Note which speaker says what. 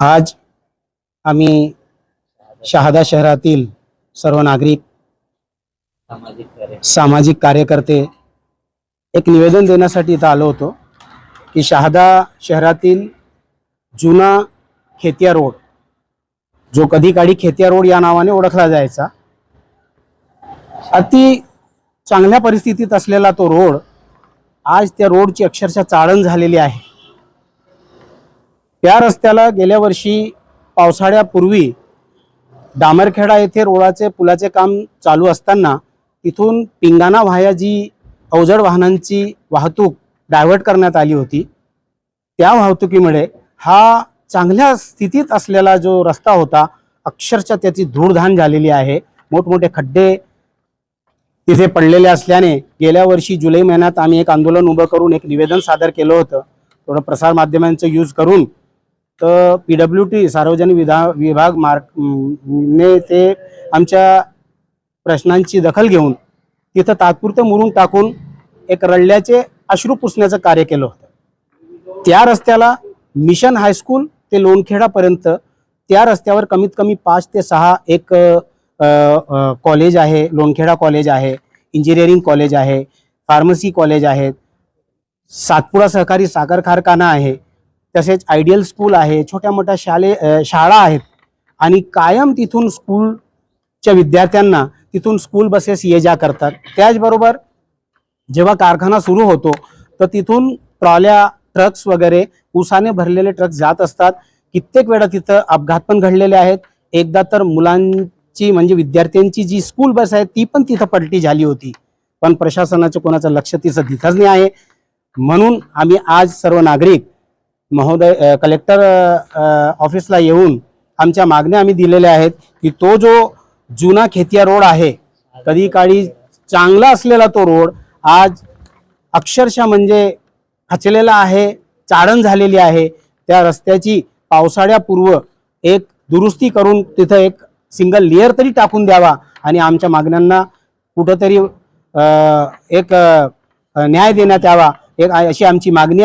Speaker 1: आज आम्ही शहादा शहरातील सर्व नागरिक
Speaker 2: सामाजिक
Speaker 1: कार्यकर्ते एक निवेदन देण्यासाठी इथं आलो होतो की शहादा शहरातील जुना खेतिया रोड जो कधी काळी खेतिया रोड या नावाने ओळखला जायचा अति चांगल्या परिस्थितीत असलेला तो रोड आज त्या रोडची अक्षरशः चाळण झालेली आहे. त्या रस्त्याला गेल्या वर्षी पावसाळ्यापूर्वी डामरखेडा येथे रोडाचे पुलाचे काम चालू असताना तिथून पिंगाणा व्हाया जी अवजड वाहनांची वाहतूक डायव्हर्ट करण्यात आली होती त्या वाहतुकीमुळे हा चांगल्या स्थितीत असलेला जो रस्ता होता अक्षरशः त्याची धूळधाण झालेली आहे. मोठमोठे खड्डे तिथे पडलेले असल्याने गेल्या वर्षी जुलै महिन्यात आम्ही एक आंदोलन उभं करून एक निवेदन सादर केलं होतं. थोडं प्रसारमाध्यमांचं यूज करून. तर पी डब्ल्यू टी सार्वजनिक विधा विभाग मार्क ने ते आमच्या प्रश्नांची दखल घेऊन तिथं तात्पुरतं मुरून टाकून एक रडल्याचे अश्रू पुसण्याचं कार्य केलं होतं. त्या रस्त्याला मिशन हायस्कूल ते लोणखेडापर्यंत त्या रस्त्यावर कमीत कमी पाच ते सहा एक कॉलेज आहे लोणखेडा कॉलेज आहे इंजिनिअरिंग कॉलेज आहे फार्मसी कॉलेज आहेत सातपुडा सहकारी साखर कारखाना आहे तसेच आयडियल स्कूल आहे छोट्या मोठ्या शाले शाळा आहेत आणि कायम तिथून स्कूलच्या विद्यार्थ्यांना तिथून स्कूल बसेस ये जा करतात. त्याचबरोबर जेव्हा कारखाना सुरू होतो तर तिथून ट्रॉल्या ट्रक्स वगैरे उसाने भरलेले ट्रक जात असतात. कित्येक वेळा तिथं अपघात पण घडलेले आहेत. एकदा तर मुलां ची म्हणजे विद्यार्थ्यांची जी स्कूल बस आहे ती पण तिथं पलटी झाली होती. पण प्रशासनाचं कोणाचं लक्ष तिचं तिथंच नाही आहे. म्हणून आम्ही आज सर्व नागरिक महोदय कलेक्टर ऑफिसला येऊन आमच्या मागण्या आम्ही दिलेल्या आहेत की तो जो जुना खेतिया रोड आहे कधी काळी चांगला असलेला तो रोड आज अक्षरशः म्हणजे खचलेला आहे चाळण झालेली आहे. त्या रस्त्याची पावसाळ्यापूर्व एक दुरुस्ती करून तिथं एक सिंगल लेअर तरी टाकून द्यावा आणि आमच्या मागण्यांना कुठंतरी अ, एक न्याय देण्यात यावा एक अशी आमची मागणी